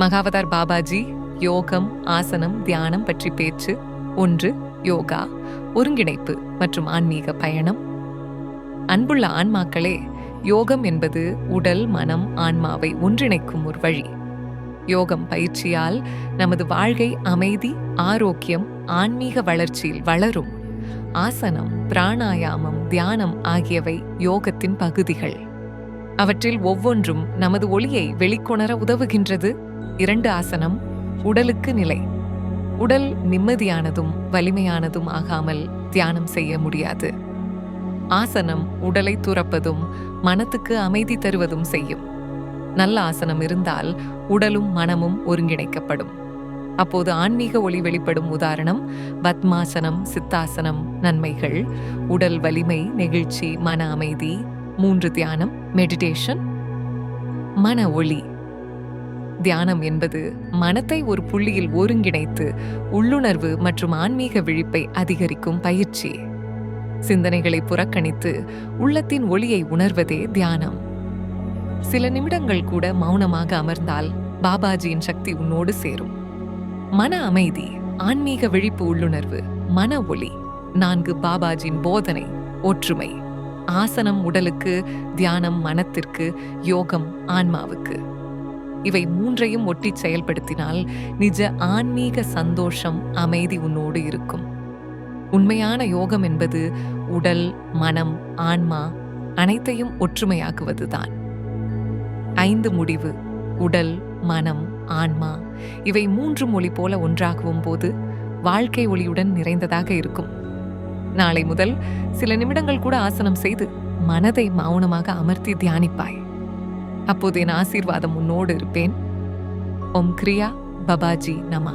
மகாவதார் பாபாஜி யோகம் ஆசனம் தியானம் பற்றி பேச்சு ஒன்று யோகா ஒருங்கிணைப்பு மற்றும் ஆன்மீக பயணம். அன்புள்ள ஆன்மாக்களே யோகம் என்பது உடல் மனம் ஆன்மாவை ஒன்றிணைக்கும் ஒரு வழி. யோகம் பயிற்சியால் நமது வாழ்க்கை அமைதி ஆரோக்கியம் ஆன்மீக வளர்ச்சியில் வளரும். ஆசனம் பிராணாயாமம் தியானம் ஆகியவை யோகத்தின் பகுதிகள். அவற்றில் ஒவ்வொன்றும் நமது ஒளியை வெளிக்கொணர உதவுகின்றது. இரண்டு ஆசனம் உடலுக்கு நிலை. உடல் நிம்மதியானதும் வலிமையானதும் ஆகாமல் தியானம் செய்ய முடியாது. ஆசனம் உடலை துறப்பதும் மனத்துக்கு அமைதி தருவதும் செய்யும். நல்ல ஆசனம் இருந்தால் உடலும் மனமும் ஒருங்கிணைக்கப்படும். அப்போது ஆன்மீக ஒளி வெளிப்படும் உதாரணம் பத்மாசனம் சித்தாசனம் நன்மைகள் உடல் வலிமை நெகிழ்ச்சி மன அமைதி மூன்று தியானம் மெடிடேஷன். மன ஒளி. தியானம் என்பது மனத்தை ஒரு புள்ளியில் ஒருங்கிணைத்து உள்ளுணர்வு மற்றும் ஆன்மீக விழிப்பை அதிகரிக்கும் பயிற்சி. சிந்தனைகளை புறக்கணித்து உள்ளத்தின் ஒளியை உணர்வதே தியானம். சில நிமிடங்கள் கூட மௌனமாக அமர்ந்தால் பாபாஜியின் சக்தி உன்னோடு சேரும். மன அமைதி ஆன்மீக விழிப்பு உள்ளுணர்வு மன ஒளி நான்கு பாபாஜியின் போதனை ஒற்றுமை ஆசனம் உடலுக்கு தியானம் மனத்திற்கு யோகம் ஆன்மாவுக்கு. இவை மூன்றையும் ஒட்டி செயல்படுத்தினால் நிஜ ஆன்மீக சந்தோஷம் அமைதி உன்னோடு இருக்கும். உண்மையான யோகம் என்பது உடல் மனம் ஆன்மா அனைத்தையும் ஒற்றுமையாக்குவதுதான். ஐந்து முடிவு உடல் மனம் ஆன்மா இவை மூன்று மொழி போல ஒன்றாகும் போது வாழ்க்கை ஒளியுடன் நிறைந்ததாக இருக்கும். நாளை முதல் சில நிமிடங்கள் கூட ஆசனம் செய்து மனதை மௌனமாக அமர்த்தி தியானிப்பாய். அப்போது என் ஆசீர்வாதம் உன்னோடு இருப்பேன். ஓம் கிரியா பபாஜி நமா